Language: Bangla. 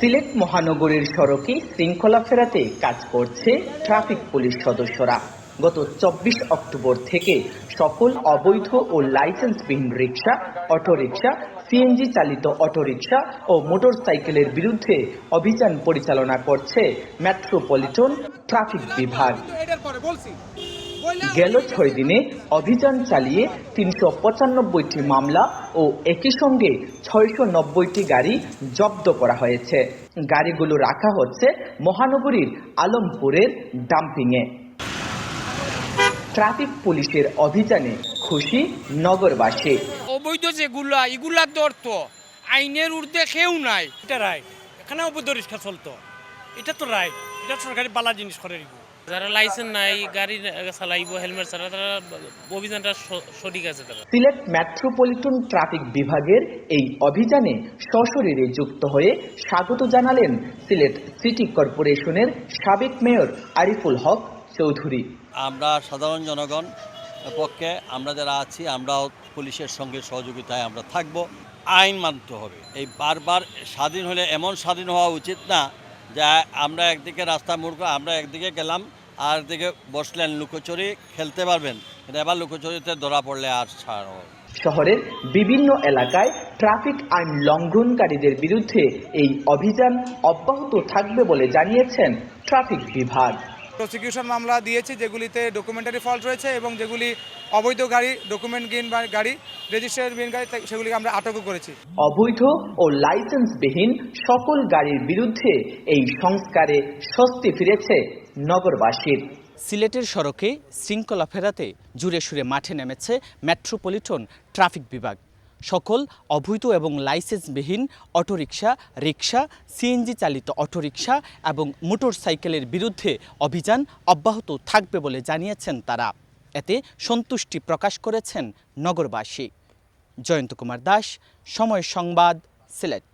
সিলেট মহানগরীর সড়কে শৃঙ্খলা ফেরাতে কাজ করছে ট্রাফিক পুলিশ সদস্যরা। গত চব্বিশ অক্টোবর থেকে সকল অবৈধ ও লাইসেন্সবিহীন রিক্সা অটোরিকশা সিএনজি চালিত অটোরিকশা ও মোটরসাইকেলের বিরুদ্ধে অভিযান পরিচালনা করছে মেট্রোপলিটন ট্রাফিক বিভাগ। গেল ছয় দিনে অভিযান চালিয়ে তিনশো পঁচানব্বইটি মামলা ও একই সঙ্গে ছয়শো নব্বইটি গাড়ি জব্দ করা হয়েছে। গাড়িগুলো রাখা হচ্ছে মহানগরীর আলমপুরের ডাম্পিংয়ে। ট্রাফিক পুলিশের অভিযানে খুশি নগরবাসী। অবৈধ যেগুলা এগুলা ধরত আইনের ঊর্ধ্বে কেউ নাই। এটা রাইট এখানে অবৈধ রিক্সা চলতো। এটা তো রাইট এটা সরকারি বালা জিনিস করে দিব যারা লাইসেন্স নাই গাড়ি চালাইব হেলমেট ছাড়া তারা অভিযানটা সঠিক আছে তারা সিলেট মেট্রোপলিটন ট্রাফিক বিভাগের এই অভিযানে সশরীরে যুক্ত হয়ে স্বাগত জানালেন সিলেট সিটি কর্পোরেশনের সাবেক মেয়র আরিফুল হক চৌধুরী। আমরা সাধারণ জনগণ পক্ষে আমরা যারা আছি আমরাও পুলিশের সঙ্গে সহযোগিতায় আমরা থাকব। আইন মানতে হবে। এই বারবার স্বাধীন হলে এমন স্বাধীন হওয়া উচিত না যে আমরা একদিকে রাস্তা মূর্খ আমরা একদিকে গেলাম, আর একদিকে বসলেন লুকোচুরি, খেলতে পারবেন। এবার লুকোচুরিতে ধরা পড়লে আর ছাড় শহরের বিভিন্ন এলাকায় ট্রাফিক আইন লঙ্ঘনকারীদের বিরুদ্ধে এই অভিযান অব্যাহত থাকবে বলে জানিয়েছেন ট্রাফিক বিভাগ। প্রসিকিউশন মামলা দিয়েছি যেগুলিতে ডকুমেন্টারি ফল্ট রয়েছে এবং যেগুলি অবৈধ গাড়ি ডকুমেন্টবিহীন বা গাড়ি রেজিস্টারবিহীন গাড়ি সেগুলিকে আমরা আটকও করেছি। অবৈধ ও লাইসেন্সবিহীন সকল গাড়ির বিরুদ্ধে এই সংস্কারে স্বস্তি ফিরেছে নগরবাসীর। সিলেটের সড়কে শৃঙ্খলা ফেরাতে জুড়ে সুরে মাঠে নেমেছে মেট্রোপলিটন ট্রাফিক বিভাগ সকল অবৈধ এবং লাইসেন্সবিহীন অটোরিকশা রিক্সা সিএনজি চালিত অটোরিকশা এবং মোটর সাইকেলের বিরুদ্ধে অভিযান অব্যাহত থাকবে বলে জানিয়েছেন তারা। এতে সন্তুষ্টি প্রকাশ করেছেন নগরবাসী। জয়ন্ত কুমার দাস, সময় সংবাদ, সিলেট।